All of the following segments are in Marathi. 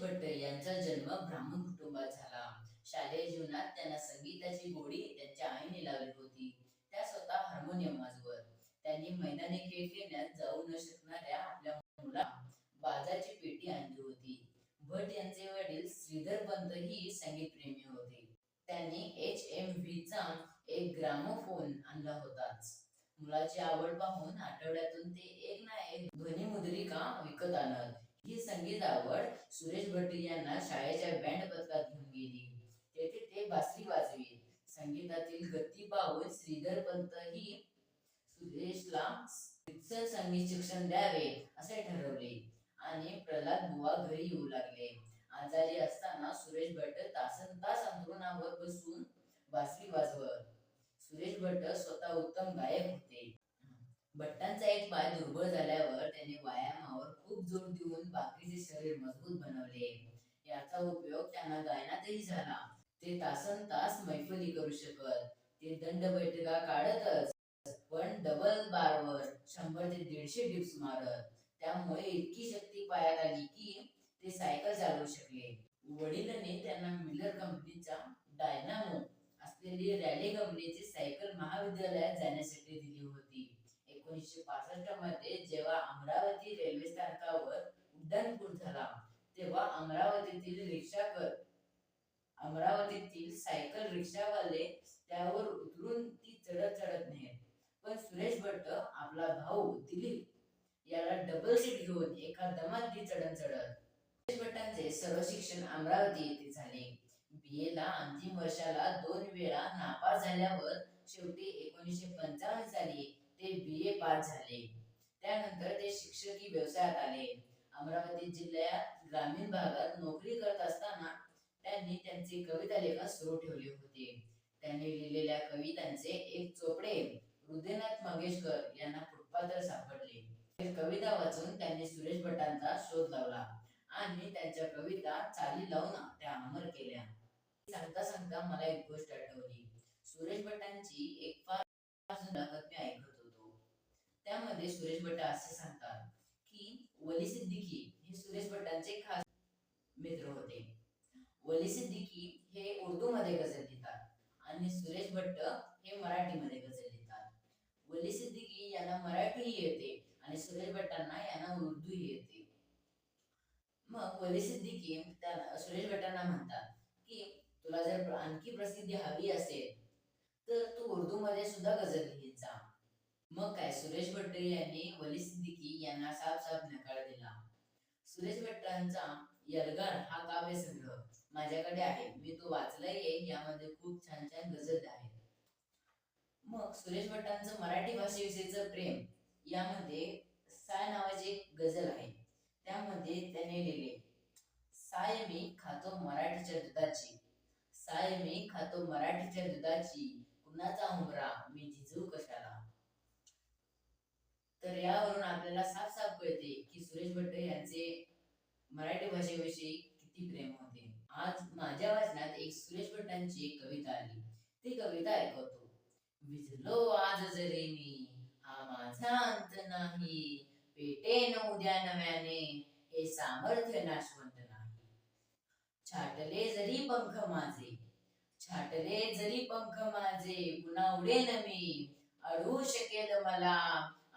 भट्ट यांचा जन्म ब्राह्मण कुटुंबात झाला. शालेय जीवनात त्यांना संगीताची गोडी त्यांच्या आईने लावली होती. त्या स्वतः हार्मोनियम वाजवत. त्यांनी मैदानी खेळ खेळण्यात जाऊ न शकणाऱ्या आपल्या मुला बाजाची पेटी आणली होती. भट यांचे वडील श्रीधर पंत ही संगीत प्रेमी होते. त्यांनी एच एम व्ही चा एक ग्रामोफोन आणला होताच. मुलाची आवड पाहून आठवड्यातून ते एक ना एक ध्वनिमुद्रिका विकत आणत. ही संगीत आवड सुरेश भट यांना शाळेच्या बँड पथकात घेऊन गेली. तेथे ते बासरी वाजवी संगीतातील गती पाहून श्रीधर पंत ही सुरेशला संगीत शिक्षण द्यावे असे ठरवले. आणि प्रल्हाद बुवा घरी येऊ लागले. आजारी असताना सुरेश भट तासन तास अंथरुणावर बसून बासरी वाजवत. सुरेश भट स्वतः उत्तम गायक होते. भट्टांचा एक पाय दुर्बळ झाल्यावर त्याने व्यायाम खूप जोर देऊन बाकीचे शरीर मजबूत बनवले. याचा उपयोग त्यांना गायनातही झाला. ते तासन तास मैफली करू शकत. ते दंड बैठका काढतच पण डबल बारवर शंभर ते दीडशे डिप्स मारत. त्यामुळे इतकी शक्ती पायात आली की ते सायकल चालवू शकले. वडिलांनी त्यांना मिलर कंपनीचा डायनामो असलेली रॅली कंपनीची सायकल महाविद्यालयात जाण्यासाठी दिली होती. एकोणीसशे पासष्टमध्ये जेव्हा अमरावती रेल्वे स्थानकावर उड्डाणपूल झाला. तेव्हा अमरावतीतील रिक्षा कर अमरावतीतील सायकल रिक्षावाले त्यावर उतरून ती चढत चढत नाही पण सुरेश भट्ट आपला भाऊ दिलीप याला डबल सीट घेऊन एका दमात ती चढण चढत. सुरेश भट्टांचे सर्व शिक्षण अमरावती येथे झाले. बीए ला अंतिम वर्षाला दोन वेळा नापास झाल्यावर शेवटी एकोणीसशे पंचावन्न साली ते बीए पास झाले. त्यानंतर ते शिक्षकी व्यवसायात आले. अमरावती जिल्ह्यात ग्रामीण भागात नोकरी करत असताना त्यांनी त्यांचे कविता लेखन सुरू ठेवले होते. त्यांनी लिहिलेल्या कवितांचे एक चोपडे हृदयनाथ मंगेशकर यांना फुटपात्र सापडले. कविता वाचून त्यांनी सुरेश भटांचा शोध लावला आणि त्यांच्या कविता चाली लावून त्या अमर केल्या. सांगता सांगता मला एक गोष्ट आठवली. सुरेश भटांची एक फार मी ऐकत होतो. त्यामध्ये सुरेश भट असे सांगतात वली सिद्दीकी हे सुरेश भटांचे खास मित्र होते. वली सिद्दीकी हे उर्दू मध्ये गझल लिहितात आणि सुरेश भट्ट हे मराठीमध्ये गझल लिहितात. वली सिद्दीकी यांना मराठीही येते आणि सुरेश भट्टांना यांना उर्दू येते. मग वली सिद्दीकी त्या सुरेश भट्टांना म्हणतात की तुला जर आणखी प्रसिद्धी हवी असेल तर तू उर्दू मध्ये सुद्धा गझल लिहित जा. मग काय? सुरेश भट्टे यांनी वली सिद्दीकी यांना साफ साफ नकार दिला. सुरेश भट्टांचा यलगार हा काव्य संग्रह माझ्याकडे आहे. मी तो वाचलाय यामध्ये खूप छान छान गजल आहे. मग सुरेश भट्टांचं मराठी भाषेविषयीचं प्रेम यामध्ये साय नावाची एक गझल आहे. त्यामध्ये त्याने लिहिले साय मी खातो मराठीच्या दुधाची. साय मी खातो मराठीच्या दुधाची. कुणाचा हुमरा मी झिजू कशाला? तर यावरून आपल्याला साफ साफ कळते की सुरेश भट्ट यांचे मराठी भाषेविषयी किती प्रेम होते. आज माझ्या वाचनात एक सुरेश भट्टांची एक कविता आली. ती कविता ऐकवतो. विजलो आज जरी मी हा माझा अंत नाही. पेटेन उद्या नव्याने हे सामर्थ्य नाशवंत नाही. छाटले जरी पंख माझे छाटले जरी पंख माझे पुन्हा उडेन मी. अडवू शकेल मला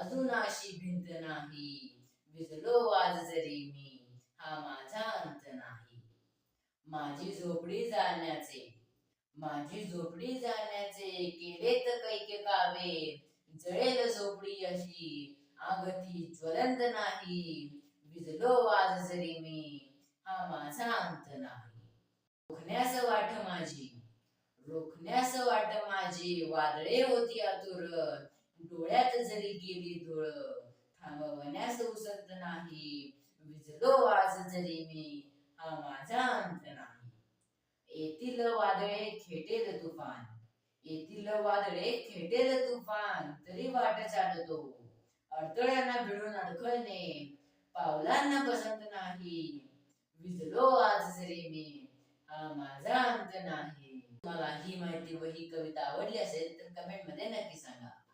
अजून अशी भिंत नाही. विजलो आज जरी मी हा माझा अंत नाही. माझी झोपडी जाण्याचे माझी झोपडी जाण्याचे केलेत कैके कावे. जळेल झोपडी अशी आगती ज्वलंत नाही. विजलो आज जरी मी हा माझा अंत नाही. रोखण्यास वाट माझी रोखण्यास वाट माझी. वादळे होती आतुर डोळ्यात जरी गेली धुळ थांबवण्यास उसत नाही. विजलो आज जरी मी हा माझा अंत नाही. येतील वादळे खेटेल तुफान. येतील वादळे खेटेल तुफान. तरी वाट चालतो. अडथळ्यांना भिडून अडखळणे. पावलांना पसंत नाही. विजलो आज जरी मी हा माझा अंत नाही. तुम्हाला ही माहिती व ही कविता आवडली असेल तर कमेंटमध्ये नक्की सांगा.